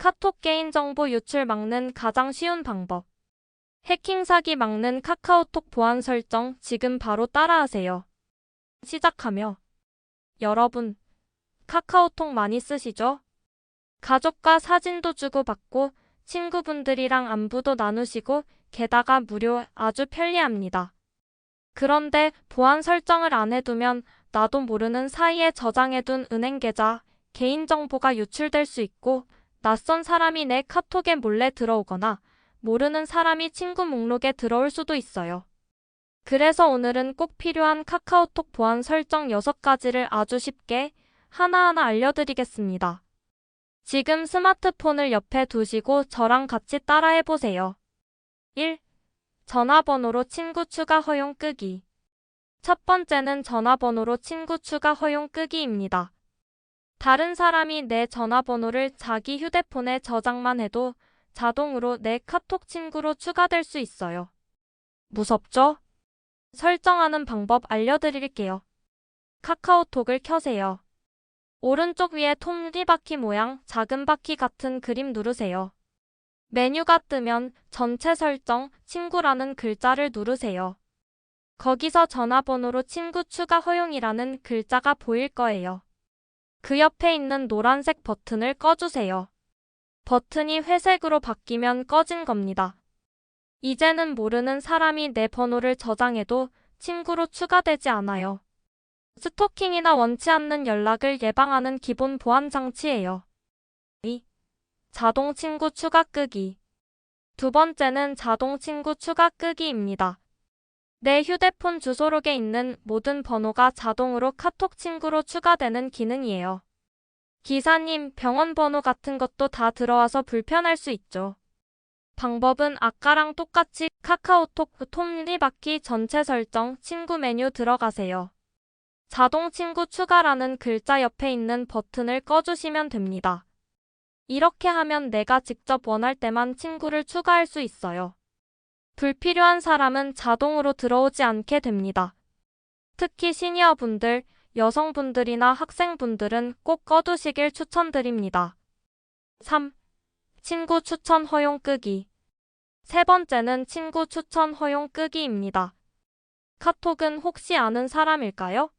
카톡 개인정보 유출 막는 가장 쉬운 방법. 해킹 사기 막는 카카오톡 보안 설정 지금 바로 따라하세요. 시작하며 여러분 카카오톡 많이 쓰시죠? 가족과 사진도 주고받고 친구분들이랑 안부도 나누시고 게다가 무료 아주 편리합니다. 그런데 보안 설정을 안 해두면 나도 모르는 사이에 저장해둔 은행 계좌, 개인정보가 유출될 수 있고 낯선 사람이 내 카톡에 몰래 들어오거나 모르는 사람이 친구 목록에 들어올 수도 있어요. 그래서 오늘은 꼭 필요한 카카오톡 보안 설정 6가지를 아주 쉽게 하나하나 알려드리겠습니다. 지금 스마트폰을 옆에 두시고 저랑 같이 따라해보세요. 1. 전화번호로 친구 추가 허용 끄기. 첫 번째는 전화번호로 친구 추가 허용 끄기입니다. 다른 사람이 내 전화번호를 자기 휴대폰에 저장만 해도 자동으로 내 카톡 친구로 추가될 수 있어요. 무섭죠? 설정하는 방법 알려드릴게요. 카카오톡을 켜세요. 오른쪽 위에 톱니바퀴 모양 작은 바퀴 같은 그림 누르세요. 메뉴가 뜨면 전체 설정 친구라는 글자를 누르세요. 거기서 전화번호로 친구 추가 허용이라는 글자가 보일 거예요. 그 옆에 있는 노란색 버튼을 꺼주세요. 버튼이 회색으로 바뀌면 꺼진 겁니다. 이제는 모르는 사람이 내 번호를 저장해도 친구로 추가되지 않아요. 스토킹이나 원치 않는 연락을 예방하는 기본 보안 장치예요. 2. 자동 친구 추가 끄기. 두 번째는 자동 친구 추가 끄기입니다. 내 휴대폰 주소록에 있는 모든 번호가 자동으로 카톡 친구로 추가되는 기능이에요. 기사님, 병원 번호 같은 것도 다 들어와서 불편할 수 있죠. 방법은 아까랑 똑같이 카카오톡 톱니바퀴 전체 설정 친구 메뉴 들어가세요. 자동 친구 추가라는 글자 옆에 있는 버튼을 꺼주시면 됩니다. 이렇게 하면 내가 직접 원할 때만 친구를 추가할 수 있어요. 불필요한 사람은 자동으로 들어오지 않게 됩니다. 특히 시니어분들, 여성분들이나 학생분들은 꼭 꺼두시길 추천드립니다. 3. 친구 추천 허용 끄기. 세 번째는 친구 추천 허용 끄기입니다. 카톡은 혹시 아는 사람일까요?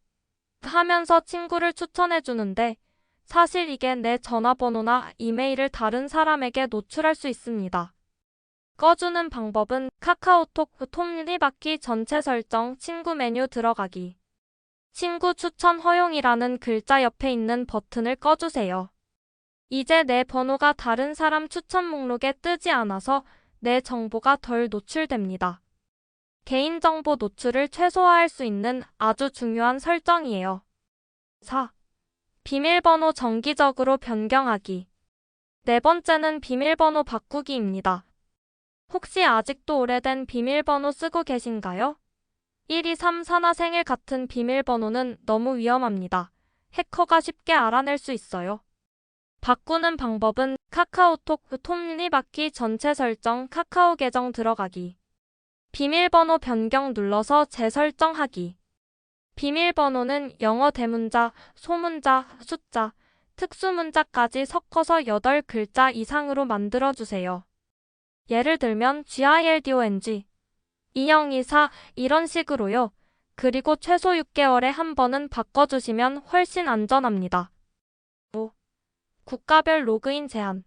하면서 친구를 추천해 주는데 사실 이게 내 전화번호나 이메일을 다른 사람에게 노출할 수 있습니다. 꺼주는 방법은 카카오톡 톱니바퀴 전체 설정 친구 메뉴 들어가기. 친구 추천 허용이라는 글자 옆에 있는 버튼을 꺼주세요. 이제 내 번호가 다른 사람 추천 목록에 뜨지 않아서 내 정보가 덜 노출됩니다. 개인정보 노출을 최소화할 수 있는 아주 중요한 설정이에요. 4. 비밀번호 정기적으로 변경하기. 네 번째는 비밀번호 바꾸기입니다. 혹시 아직도 오래된 비밀번호 쓰고 계신가요? 1, 2, 3, 4나 생일 같은 비밀번호는 너무 위험합니다. 해커가 쉽게 알아낼 수 있어요. 바꾸는 방법은 카카오톡 톱니바퀴 전체 설정 카카오 계정 들어가기. 비밀번호 변경 눌러서 재설정하기. 비밀번호는 영어 대문자, 소문자, 숫자, 특수문자까지 섞어서 8글자 이상으로 만들어주세요. 예를 들면 GILDONG, 2024 이런 식으로요. 그리고 최소 6개월에 한 번은 바꿔주시면 훨씬 안전합니다. 5. 국가별 로그인 제한.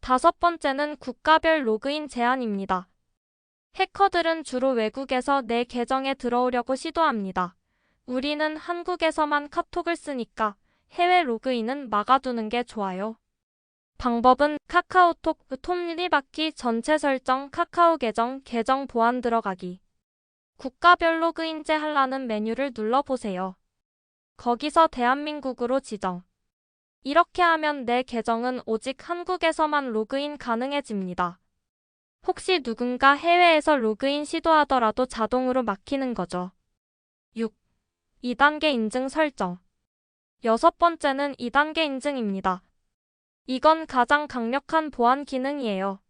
다섯 번째는 국가별 로그인 제한입니다. 해커들은 주로 외국에서 내 계정에 들어오려고 시도합니다. 우리는 한국에서만 카톡을 쓰니까 해외 로그인은 막아두는 게 좋아요. 방법은 카카오톡 톱니바퀴 전체 설정 카카오 계정 계정 보안 들어가기. 국가별 로그인제 하라는 메뉴를 눌러보세요. 거기서 대한민국으로 지정. 이렇게 하면 내 계정은 오직 한국에서만 로그인 가능해집니다. 혹시 누군가 해외에서 로그인 시도하더라도 자동으로 막히는 거죠. 6. 2단계 인증 설정. 여섯 번째는 2단계 인증입니다. 이건 가장 강력한 보안 기능이에요.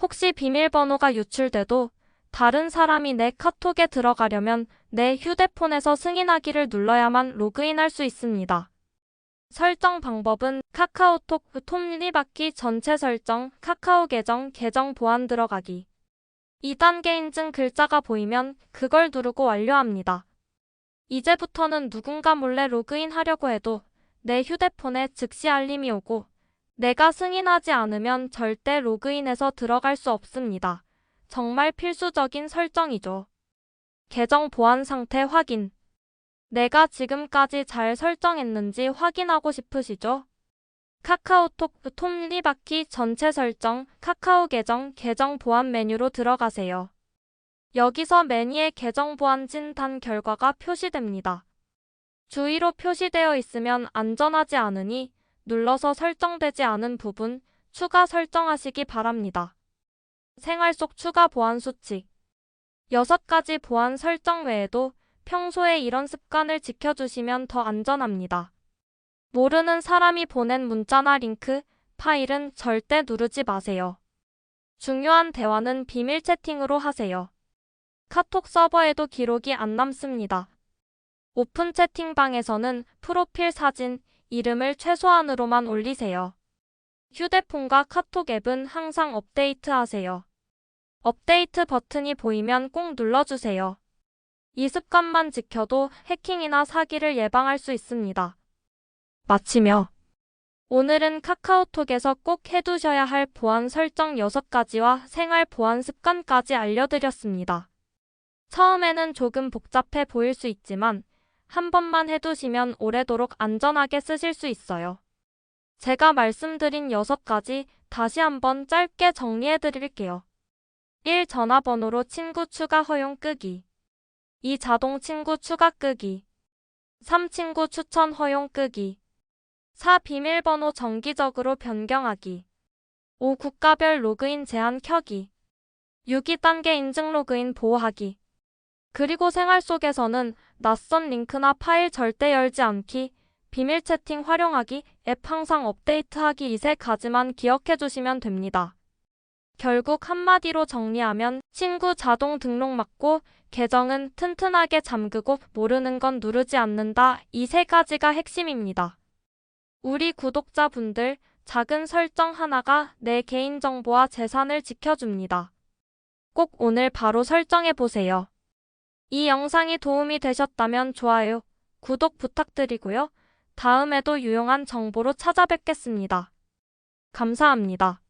혹시 비밀번호가 유출돼도 다른 사람이 내 카톡에 들어가려면 내 휴대폰에서 승인하기를 눌러야만 로그인할 수 있습니다. 설정 방법은 카카오톡 톱니바퀴 전체 설정, 카카오 계정, 계정 보안 들어가기. 2단계 인증 글자가 보이면 그걸 누르고 완료합니다. 이제부터는 누군가 몰래 로그인 하려고 해도 내 휴대폰에 즉시 알림이 오고 내가 승인하지 않으면 절대 로그인해서 들어갈 수 없습니다. 정말 필수적인 설정이죠. 계정 보안 상태 확인. 내가 지금까지 잘 설정했는지 확인하고 싶으시죠? 카카오톡 톱니바퀴 전체 설정, 카카오 계정, 계정 보안 메뉴로 들어가세요. 여기서 메뉴에 계정 보안 진단 결과가 표시됩니다. 주의로 표시되어 있으면 안전하지 않으니 눌러서 설정되지 않은 부분 추가 설정하시기 바랍니다. 생활 속 추가 보안 수칙 6가지 보안 설정 외에도 평소에 이런 습관을 지켜주시면 더 안전합니다. 모르는 사람이 보낸 문자나 링크, 파일은 절대 누르지 마세요. 중요한 대화는 비밀 채팅으로 하세요. 카톡 서버에도 기록이 안 남습니다. 오픈 채팅방에서는 프로필 사진, 이름을 최소한으로만 올리세요. 휴대폰과 카톡 앱은 항상 업데이트 하세요. 업데이트 버튼이 보이면 꼭 눌러주세요. 이 습관만 지켜도 해킹이나 사기를 예방할 수 있습니다. 마치며 오늘은 카카오톡에서 꼭 해두셔야 할 보안 설정 6가지와 생활 보안 습관까지 알려드렸습니다. 처음에는 조금 복잡해 보일 수 있지만 한 번만 해두시면 오래도록 안전하게 쓰실 수 있어요. 제가 말씀드린 6가지 다시 한번 짧게 정리해 드릴게요. 1. 전화번호로 친구 추가 허용 끄기. 2. 자동 친구 추가 끄기. 3. 친구 추천 허용 끄기. 4. 비밀번호 정기적으로 변경하기. 5. 국가별 로그인 제한 켜기. 6. 2단계 인증 로그인 보호하기. 그리고 생활 속에서는 낯선 링크나 파일 절대 열지 않기, 비밀 채팅 활용하기, 앱 항상 업데이트하기 이 세 가지만 기억해 주시면 됩니다. 결국 한마디로 정리하면 친구 자동 등록 맞고 계정은 튼튼하게 잠그고 모르는 건 누르지 않는다 이 세 가지가 핵심입니다. 우리 구독자분들 작은 설정 하나가 내 개인정보와 재산을 지켜줍니다. 꼭 오늘 바로 설정해 보세요. 이 영상이 도움이 되셨다면 좋아요, 구독 부탁드리고요. 다음에도 유용한 정보로 찾아뵙겠습니다. 감사합니다.